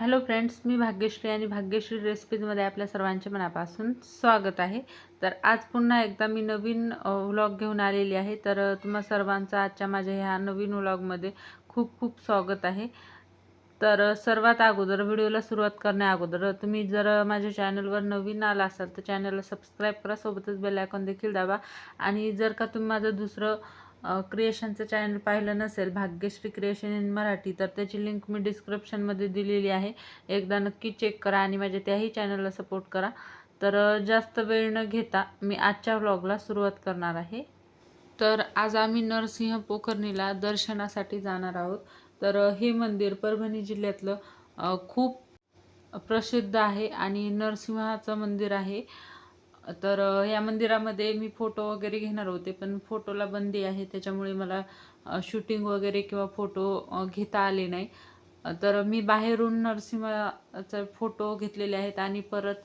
Hello friends मी भाग्यश्री आणि भाग्यश्री रेसिपीजमध्ये आपल्या सर्वांचे मनापासून स्वागत आहे. तर आज पुन्हा एकदा मी नवीन व्लॉग घेऊन आलेली आहे. तर तुम्हा सर्वांचा आजच्या माझ्या ह्या नवीन व्लॉगमध्ये खूप खूप स्वागत आहे. तर सर्वात अगोदर व्हिडिओला सुरुवात करण्या अगोदर तुम्ही जर माझ्या चॅनलवर नवीन आला असाल तर चॅनलला सबस्क्राईब करा सोबतच बेल आयकॉन देखील दाबा. आणि जर का तुम्ही माझं दुसरं क्रिएशनचं चॅनल पाहिलं नसेल भाग्यश्री क्रिएशन इन मराठी तर त्याची लिंक मी डिस्क्रिप्शनमध्ये दिलेली आहे. एकदा नक्की चेक करा आणि माझ्या त्याही चॅनलला सपोर्ट करा. तर जास्त वेळ न घेता मी आजच्या व्लॉगला सुरुवात करणार आहे. तर आज आम्ही नरसिंह पोखर्णीला दर्शनासाठी जाणार आहोत. तर हे मंदिर परभणी जिल्ह्यातलं खूप प्रसिद्ध आहे आणि नरसिंहाचं मंदिर आहे. तर ह्या मंदिरामध्ये मी फोटो वगैरे घेणार होते पण फोटोला बंदी आहे त्याच्यामुळे मला शूटिंग वगैरे किंवा फोटो घेता आले नाही. तर मी बाहेरून नरसिंहाचा फोटो घेतलेले आहेत आणि परत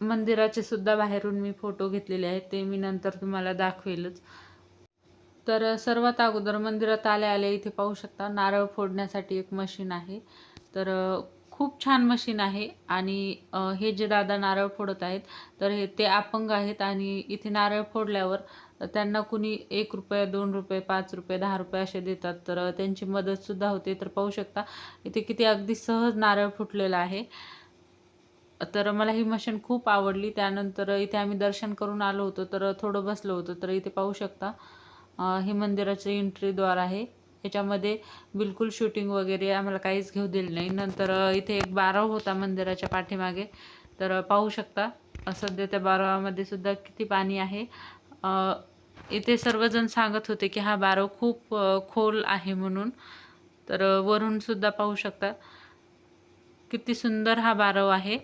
मंदिराचे सुद्धा बाहेरून मी फोटो घेतलेले आहेत ते मी नंतर तुम्हाला दाखवेलच. तर सर्वात अगोदर मंदिरात आल्या आल्या इथे पाहू शकता नारळ फोडण्यासाठी एक मशीन आहे. तर खूप छान मशीन आहे आणि हे जे दादा नारळ फोडत आहेत तर हे ते अपंग आहेत आणि इथे नारळ फोडल्यावर त्यांना कुणी एक रुपये दोन रुपये पाच रुपये दहा रुपये असे देतात. तर त्यांची मदतसुद्धा होते. तर पाहू शकता इथे किती अगदी सहज नारळ फुटलेलं आहे. तर मला ही मशीन खूप आवडली. त्यानंतर इथे आम्ही दर्शन करून आलो होतो. तर थोडं बसलो होतो. तर इथे पाहू शकता हे मंदिराचं एंट्रीद्वार आहे. याच्यामध्ये बिलकुल शूटिंग वगैरे आम्हाला काहीच घेऊ दिलं नाही. नंतर इथे एक बारव होता मंदिराच्या पाठीमागे. तर पाहू शकता. सध्या त्या बारवामध्ये सुद्धा किती पाणी आहे. इथे सर्वजण सांगत होते की हा बारव खूप खोल आहे म्हणून. तर वरूनसुद्धा वरून सुद्धा पाहू शकता. किती सुंदर हा बारव आहे.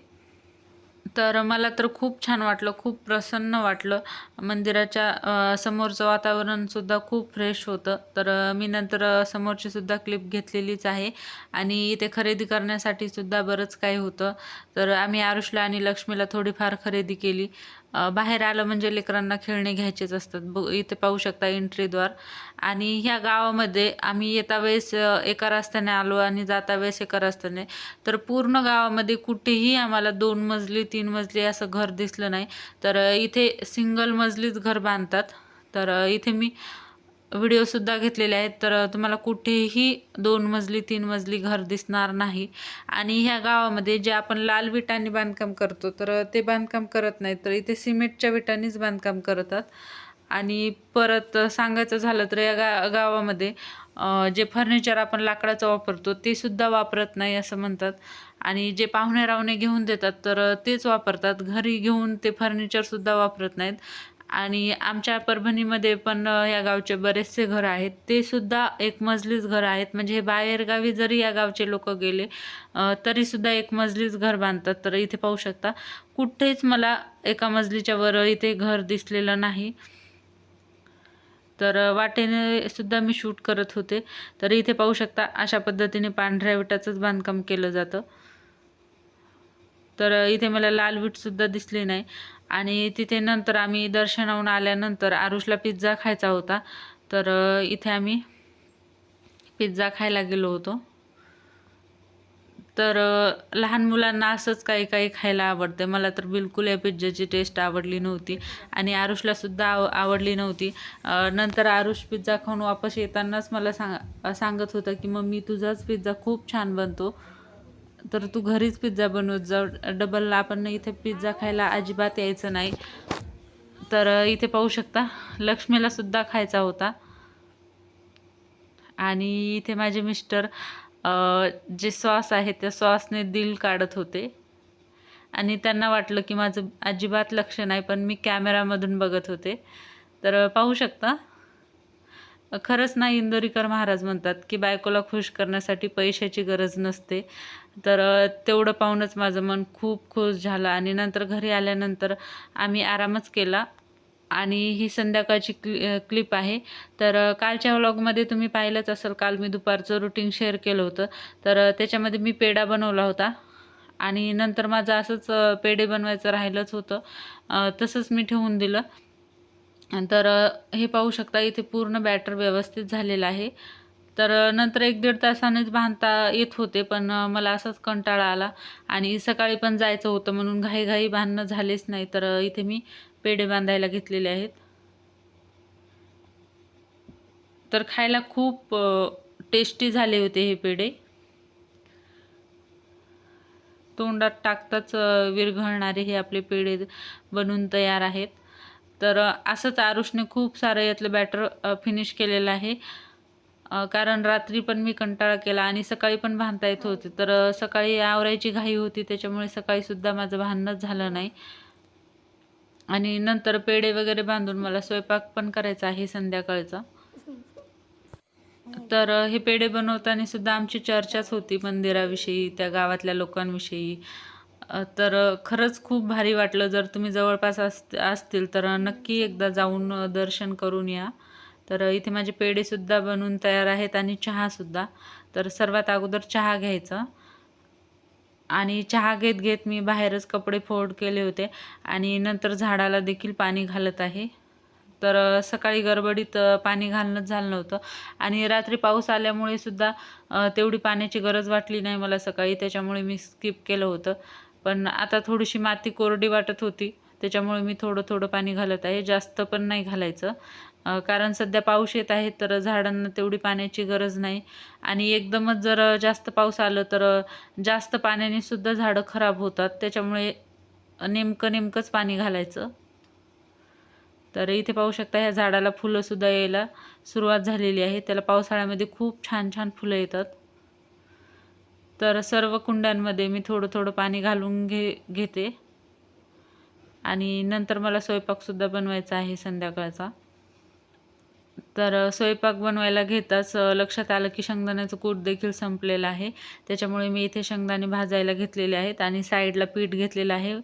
तर मला तर खूप छान वाटलं खूप प्रसन्न वाटलं. मंदिराच्या समोरचं वातावरणसुद्धा खूप फ्रेश होतं. तर मी नंतर समोरचीसुद्धा क्लिप घेतलेलीच आहे. आणि इथे खरेदी करण्यासाठी सुद्धा बरंच काही होतं. तर आम्ही आरुषला आणि लक्ष्मीला थोडीफार खरेदी केली. बाहेर आलं म्हणजे लेकरांना खेळणे घ्यायचेच असतात. ब इथे पाहू शकता एंट्रीद्वार आणि ह्या गावामध्ये आम्ही येता वेळेस एका रस्त्याने आलो आणि जाता वेळेस एका रस्त्याने. तर पूर्ण गावामध्ये कुठेही आम्हाला दोन मजली तीन मजली असं घर दिसलं नाही. तर इथे सिंगल मजलीच घर बांधतात. तर इथे मी व्हिडिओसुद्धा घेतलेले आहेत तर तुम्हाला कुठेही दोन मजली तीन मजली घर दिसणार नाही. आणि ह्या गावामध्ये जे आपण लाल विटांनी बांधकाम करतो तर ते बांधकाम करत नाहीत. तर इथे सिमेंटच्या विटांनीच बांधकाम करतात. आणि परत सांगायचं झालं तर या गा गावामध्ये जे फर्निचर आपण लाकडाचं वापरतो ते सुद्धा वापरत नाही असं म्हणतात. आणि जे पाहुणे रावणे घेऊन देतात तर तेच वापरतात. घरी घेऊन ते फर्निचरसुद्धा वापरत नाहीत. आणि आमच्या परभणीमध्ये पण या गावचे बरेचसे घर आहेत. ते सुद्धा एक मजलीच घर आहेत. म्हणजे हे बाहेरगावी जरी या गावचे लोक गेले तरीसुद्धा एक मजलीच घर बांधतात. तर इथे पाहू शकता. कुठेच मला एका मजलीच्या वर इथे घर दिसलेलं नाही. तर वाटेने सुद्धा मी शूट करत होते. तर इथे पाहू शकता अशा पद्धतीने पांढऱ्या विटाचंच बांधकाम केलं जातं. तर इथे मला लाल विटसुद्धा दिसली नाही. आणि तिथे नंतर आम्ही दर्शनाहून आल्यानंतर आरुषला पिझ्झा खायचा होता. तर इथे आम्ही पिझ्झा खायला गेलो होतो. तर लहान मुलांना असंच काही काही खायला आवडते. मला तर बिलकुल या पिझ्झाची टेस्ट आवडली नव्हती. आणि आरुषलासुद्धा आव आवडली नव्हती. नंतर आरुष पिझ्झा खाऊन वापस येतानाच मला सांग सांगत होता की मम्मी तुझाच पिझ्झा खूप छान बनतो. तर तू घरीच पिझ्झा बनवत जा डबल आपण इथे पिझ्झा खायला अजिबात यायचं नाही. तर इथे पाहू शकता लक्ष्मीला सुद्धा खायचा होता. आणि इथे माझे मिस्टर जे सॉस आहे त्या सॉसने दिल काढत होते. आणि त्यांना वाटलं की माझं अजिबात लक्ष नाही पण मी कॅमेरामधून बघत होते. तर पाहू शकता खरंच ना इंदोरीकर महाराज म्हणतात की बायकोला खुश करण्यासाठी पैशाची गरज नसते. तर तेवढं पाहूनच माझं मन खूप खुश झालं आणि नंतर घरी आल्यानंतर आम्ही आरामच केला. आणि ही संध्याकाळची क्लि क्लिप आहे. तर कालच्या व्लॉगमध्ये तुम्ही पाहिलंच असेल काल मी दुपारचं रुटीन शेअर केलं होतं. तर त्याच्यामध्ये मी पेढा बनवला होता. आणि नंतर माझं असंच पेढे बनवायचं राहिलंच होतं. तसंच मी ठेवून दिलं. तर हे पाहू शकता इथे पूर्ण बॅटर व्यवस्थित झालेलं आहे. तर नंतर एक दीड तासानेच बांधता येत होते पण मला असाच कंटाळा आला आणि सकाळी पण जायचं होतं म्हणून घाईघाई बांधणं झालेच नाही. तर इथे मी पेढे बांधायला घेतलेले आहेत. तर खायला खूप टेस्टी झाले होते हे पेढे. तोंडात टाकताच विरघळणारे हे आपले पेढे बनून तयार आहेत. तर असंच आरुषने खूप सारं यातलं बॅटर फिनिश केलेलं आहे. कारण रात्री पण मी कंटाळा केला आणि सकाळी पण भांडता येत होते. तर सकाळी आवरायची घाई होती त्याच्यामुळे सकाळीसुद्धा माझं भांडणंच झालं नाही. आणि नंतर पेढे वगैरे बांधून मला स्वयंपाक पण करायचा आहे संध्याकाळचा. तर हे पेढे बनवताना सुद्धा आमची चर्चाच होती मंदिराविषयी त्या गावातल्या लोकांविषयी. तर खरंच खूप भारी वाटलं. जर तुम्ही जवळपास अस असतील तर नक्की एकदा जाऊन दर्शन करून या. तर इथे माझे पेढेसुद्धा बनवून तयार आहेत आणि चहासुद्धा तर सर्वात अगोदर चहा घ्यायचा. आणि चहा घेत घेत मी बाहेरच कपडे फोल्ड केले होते. आणि नंतर झाडाला देखील पाणी घालत आहे. तर सकाळी गडबडीत पाणी घालणंच झालं नव्हतं. आणि रात्री पाऊस आल्यामुळे सुद्धा तेवढी पाण्याची गरज वाटली नाही मला सकाळी. त्याच्यामुळे मी स्किप केलं होतं. पण आता थोडीशी माती कोरडी वाटत होती. त्याच्यामुळे मी थोडं थोडं पाणी घालत आहे. जास्त पण नाही घालायचं. कारण सध्या पाऊस येत आहे तर झाडांना तेवढी पाण्याची गरज नाही. आणि एकदमच जर जास्त पाऊस आलं तर जास्त पाण्याने सुद्धा झाडं खराब होतात. त्याच्यामुळे नेमकं नेमकंच पाणी घालायचं. तर इथे पाहू शकता ह्या झाडाला फुलंसुद्धा यायला सुरुवात झालेली आहे. त्याला पावसाळ्यामध्ये खूप छान छान फुलं येतात. तर सर्व कुंड्यांमध्ये मी थोडं थोडं पाणी घालून घे घेते. आणि नंतर मला स्वयंपाकसुद्धा बनवायचा आहे संध्याकाळचा. तर स्वयंपाक बनवायला घेताच लक्षात आलं की शेंगदाण्याचं कूट देखील संपलेलं आहे. त्याच्यामुळे मी इथे शेंगदाणे भाजायला घेतलेले आहेत आणि साईडला पीठ घेतलेलं आहे.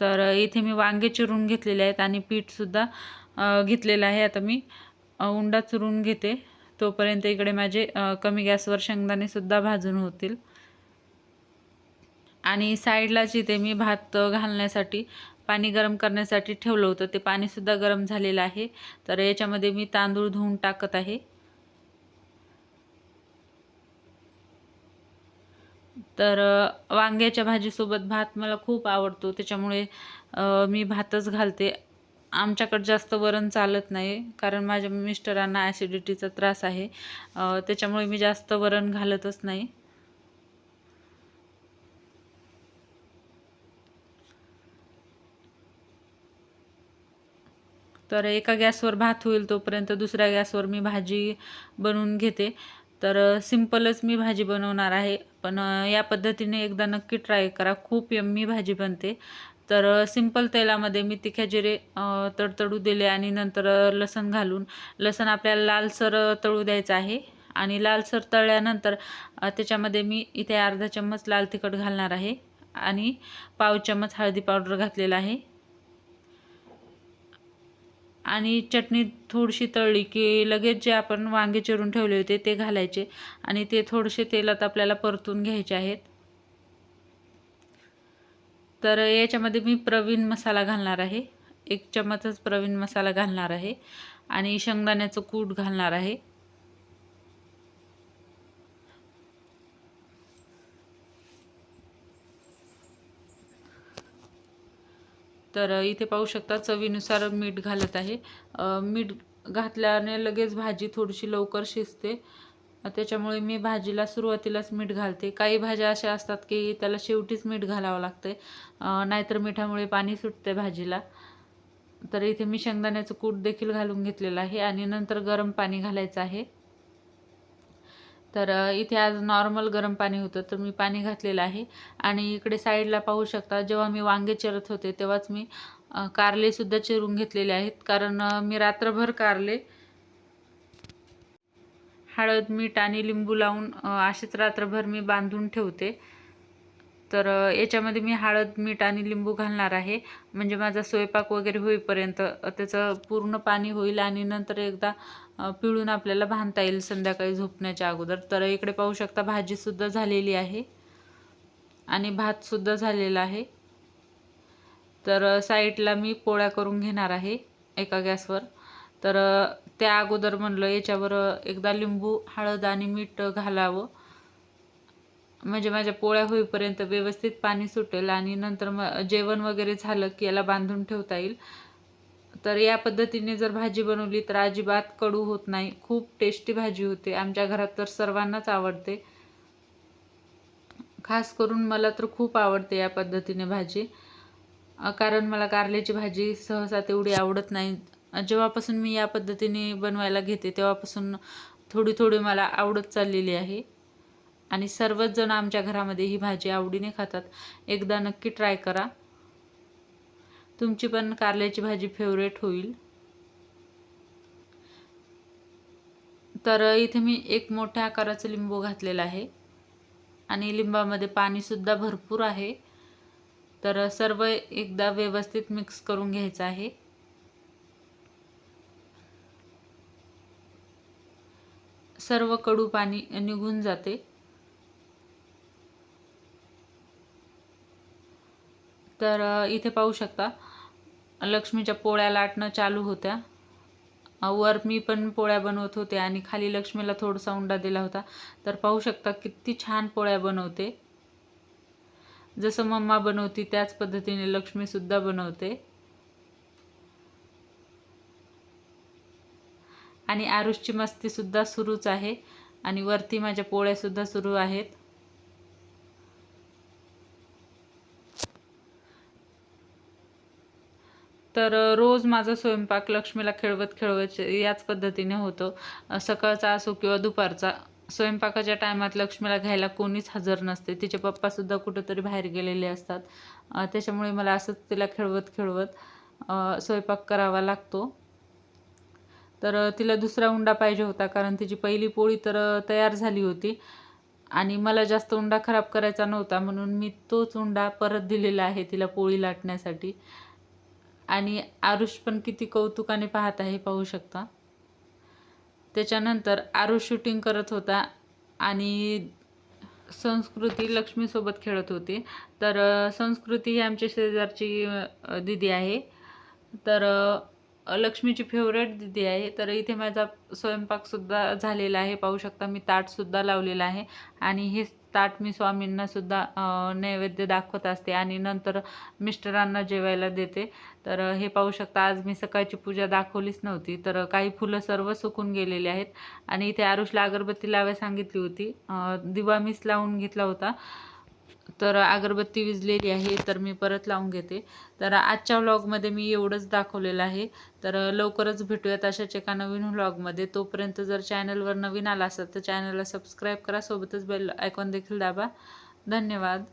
तर इथे मी वांगे चिरून घेतलेले आहेत आणि पीठसुद्धा घेतलेलं आहे. आता मी उंडा चुरून घेते. तोपर्यंत इकडे माझे कमी गॅसवर शेंगदाणेसुद्धा भाजून होतील. आणि साईडलाच इथे मी भात घालण्यासाठी पाणी गरम करण्यासाठी ठेवलं होतं ते पाणीसुद्धा गरम झालेलं आहे. तर याच्यामध्ये मी तांदूळ धुवून टाकत आहे. तर वांग्याच्या भाजीसोबत भात मला खूप आवडतो. त्याच्यामुळे मी भातच घालते. आमच्याकडं जास्त वरण चालत नाही कारण माझ्या मिस्टरांना ॲसिडिटीचा त्रास आहे. त्याच्यामुळे मी जास्त वरण घालतच नाही. तर एका गॅसवर भात होईल तोपर्यंत दुसऱ्या गॅसवर मी भाजी बनवून घेते. तर सिंपलच मी भाजी बनवणार आहे. पण या पद्धतीने एकदा नक्की ट्राय करा. खूप यम्मी भाजी बनते. तर सिंपल तेलामध्ये मी तिख्या जिरे तडतडू दिले आणि नंतर लसण घालून लसण आपल्याला लालसर तळू द्यायचं आहे आणि लालसर तळल्यानंतर त्याच्यामध्ये मी इथे अर्धा चम्मच लाल तिखट घालणार आहे आणि पाव चम्मच हळदी पावडर घातलेला आहे. आणि चटणी थोडीशी तळली की लगेच जे आपण वांगे चिरून ठेवले होते ते घालायचे आणि ते थोडेसे तेलात आपल्याला परतून घ्यायचे आहेत. तर याच्यामध्ये मी प्रवीण मसाला घालणार आहे. एक चमचच प्रवीण मसाला घालणार आहे. आणि शेंगदाण्याचं कूट घालणार आहे. तर इथे पाहू शकता चवीनुसार मीठ घालत आहे. मीठ घातल्याने लगेच भाजी थोडीशी लवकर शिजते. त्याच्यामुळे मी भाजीला सुरुवातीलाच मीठ घालते. काही भाज्या अशा असतात की त्याला शेवटीच मीठ घालावं लागते नाहीतर मिठामुळे पाणी सुटते भाजीला. तर इथे मी शेंगदाण्याचं कूट देखील घालून घेतलेलं आहे आणि नंतर गरम पाणी घालायचं आहे. तर इथे आज नॉर्मल गरम पाणी होतं तर मी पाणी घातलेलं आहे. आणि इकडे साईडला पाहू शकता जेव्हा मी वांगे चिरत होते तेव्हाच मी कारलेसुद्धा चिरून घेतलेले आहेत. कारण मी रात्रभर कारले. हळद मीठ आणि लिंबू लावून असेच रात्रभर मी बांधून ठेवते. तर याच्यामध्ये मी हळद मीठ आणि लिंबू घालणार आहे. म्हणजे माझा स्वयंपाक वगैरे होईपर्यंत त्याचं पूर्ण पाणी होईल आणि नंतर एकदा पिळून आपल्याला बांधता येईल संध्याकाळी झोपण्याच्या अगोदर. तर इकडे पाहू शकता भाजीसुद्धा झालेली आहे आणि भातसुद्धा झालेला आहे. तर साईडला मी पोळ्या करून घेणार आहे एका गॅसवर. तर त्या अगोदर म्हणलं याच्यावर एकदा लिंबू हळद आणि मीठ घालावं. म्हणजे माझ्या पोळ्या होईपर्यंत व्यवस्थित पाणी सुटेल आणि नंतर मग जेवण वगैरे झालं की याला बांधून ठेवता येईल. तर या पद्धतीने जर भाजी बनवली तर अजिबात कडू होत नाही. खूप टेस्टी भाजी होते. आमच्या घरात तर सर्वांनाच आवडते. खास करून मला तर खूप आवडते या पद्धतीने भाजी. कारण मला कारल्याची भाजी सहसा तेवढी आवडत नाही. जेव्हापासून मी या पद्धतीने बनवायला घेते तेव्हापासून थोडी थोडी मला आवडत चाललेली आहे. आणि सर्वच जण आमच्या घरामध्ये ही भाजी आवडीने खातात. एकदा नक्की ट्राय करा. तुमची पण कारल्याची भाजी फेवरेट होईल. तर इथे मी एक मोठ्या आकाराचं लिंबू घातलेलं आहे. आणि लिंबामध्ये पाणीसुद्धा भरपूर आहे. तर सर्व एकदा व्यवस्थित मिक्स करून घ्यायचं आहे. सर्व कडू पाणी निघून जाते. तर इथे पाहू शकता लक्ष्मीच्या पोळ्या लाटणं चालू होत्या. वर मी पण पोळ्या बनवत होते आणि खाली लक्ष्मीला थोडासा उंडा दिला होता. तर पाहू शकता किती छान पोळ्या बनवते. जसं मम्मा बनवती त्याच पद्धतीने लक्ष्मीसुद्धा बनवते. आणि आरुषची मस्तीसुद्धा सुरूच आहे. आणि वरती माझ्या पोळ्यासुद्धा सुरू आहेत. तर रोज माझा स्वयंपाक लक्ष्मीला खेळवत खेळवत याच पद्धतीने होतो. सकाळचा असो किंवा दुपारचा स्वयंपाकाच्या टायमात लक्ष्मीला घ्यायला कोणीच हजर नसते. तिचे पप्पासुद्धा कुठंतरी बाहेर गेलेले असतात. त्याच्यामुळे मला असंच तिला खेळवत खेळवत स्वयंपाक करावा लागतो. तर तिला दुसरा उंडा पाहिजे होता कारण तिची पहिली पोळी तर तयार झाली होती. आणि मला जास्त उंडा खराब करायचा नव्हता म्हणून मी तोच उंडा परत दिलेला आहे तिला पोळी लाटण्यासाठी. आणि आरुष पण किती कौतुकाने पाहत आहे पाहू शकता. त्याच्यानंतर आरुष शूटिंग करत होता आणि संस्कृती लक्ष्मीसोबत खेळत होती. तर संस्कृती ही आमच्या शेजारची दिदी दीदी आहे. तर लक्ष्मीची फेवरेट दीदी आहे. तर इथे माझा स्वयंपाकसुद्धा झालेला आहे. पाहू शकता मी ताटसुद्धा लावलेला आहे. आणि हे ताट मी स्वामींनासुद्धा नैवेद्य दाखवत असते. आणि नंतर मिस्टरांना जेवायला देते. तर हे पाहू शकता आज मी सकाळची पूजा दाखवलीच नव्हती. तर काही फुलं सर्व सुकून गेलेली आहेत. आणि इथे आरुषला अगरबत्ती लावायला सांगितली होती. दिवा मीच लावून घेतला होता. तर अगरबत्ती विजलेली आहे तर मी परत लावून घेते. तर आजच्या व्लॉगमध्ये मी एवढंच दाखवलेलं आहे. तर लवकरच भेटूयात अशाच एका नवीन व्लॉगमध्ये तोपर्यंत जर चॅनलवर नवीन आला असेल तर चॅनलला सबस्क्राईब करा. सोबतच बेल आयकॉन देखील दाबा. धन्यवाद.